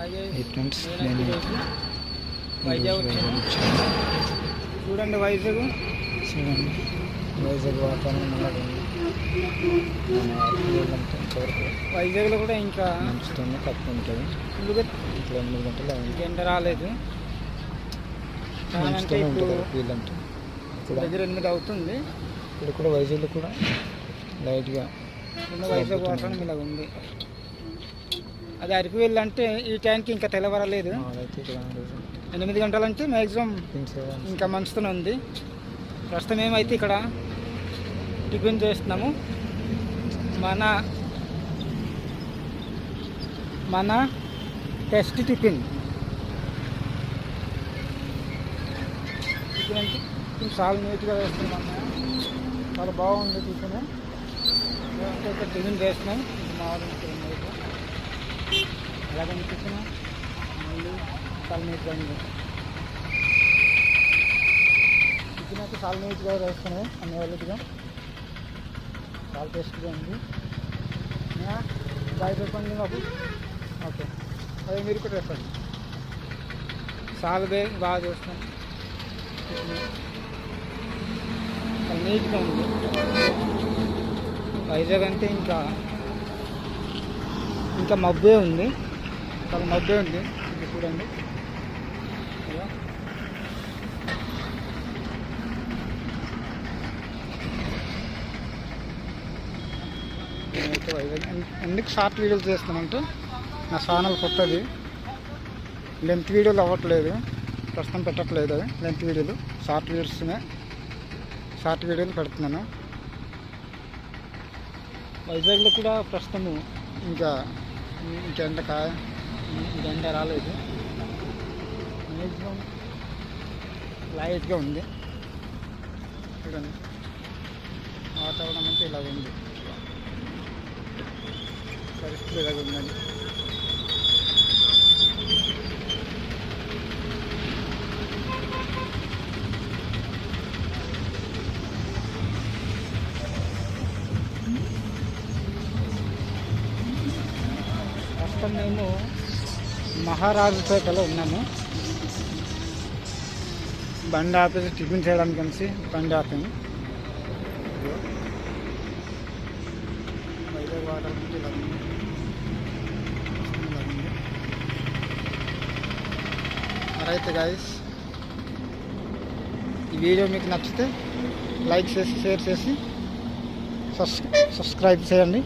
Friends నేను వైజాగ్ చూడండి వైజాగ్. చూడండి. వైజాగ్ వాతావరణం వైజాగ్లో కూడా ఇంకా మంచుతోనే తక్కువ ఉంటుంది ఇట్లా ఎనిమిది గంటలు ఇంకెండ రాలేదు. ఇప్పుడు దగ్గర ఎనిమిది అవుతుంది. ఇప్పుడు కూడా వైజాగ్లో కూడా లైట్గా వైజాగ్ వాతావరణం ఇలా ఉంది అది అరకు వెళ్ళంటే ఈ టైంకి ఇంకా రోజు ఎనిమిది గంటలంటే మ్యాక్సిమం. ఇంకా మంచుతూనే ఉంది. ప్రస్తుతం ఏమైతే ఇక్కడ టిఫిన్ చేస్తున్నాము. మన మన టెస్ట్ టిఫిన్. టిఫిన్ అంటే టిఫిన్ చాలా నీట్గా వేస్తున్నాం చాలా బాగుంది టిఫిన్. టిఫిన్ చేస్తున్నాం. ఇది మా వాళ్ళు మళ్ళీ చాలా నీట్గా ఉంది. టిఫిన్ అయితే చాలా నీట్గా వేస్తున్నాయి అన్ని వాళ్ళుగా చాలా టేస్ట్గా ఉంది. బాయ్ చెప్పండి మాకు ఓకే. అదే మీరు కూడా చెప్పండి. చాలా బాగా చేస్తాం చాలా నీట్గా ఉంది. వైజాగ్ అంటే ఇంకా ఇంకా మబ్బే ఉంది. చాలా మబ్బే ఉంది. చూడండి. వైజాగ్ ఎందుకు షార్ట్ వీడియోలు చేస్తానంటే నా ఛానల్ కొత్తది. లెంత్ వీడియోలు అవ్వట్లేదు. ప్రస్తుతం పెట్టట్లేదు అది లెంత్ వీడియోలు. షార్ట్ వీడియోస్నే షార్ట్ వీడియోలు పెడుతున్నాను. వైజాగ్లో కూడా ప్రస్తుతము ఇంకా ఇంకెంత ఎండ కా ఇంకెంత రాలేదు. మ్యాక్సిమం లైట్గా ఉంది. చూడండి. వాతావరణం అంటే ఇలా ఉంది. పరిస్థితి ఇలాగ ఉందండి. ప్రస్తుతం మేము మహారాజుపేటలో ఉన్నాము. బండి ఆపేసి టిఫిన్ చేయడానికి కలిసి బండి ఆపాము. ఇదిగో. గాయస్ ఈ వీడియో మీకు నచ్చితే లైక్ చేసి షేర్ చేసి సబ్స్క్రైబ్ చేయండి.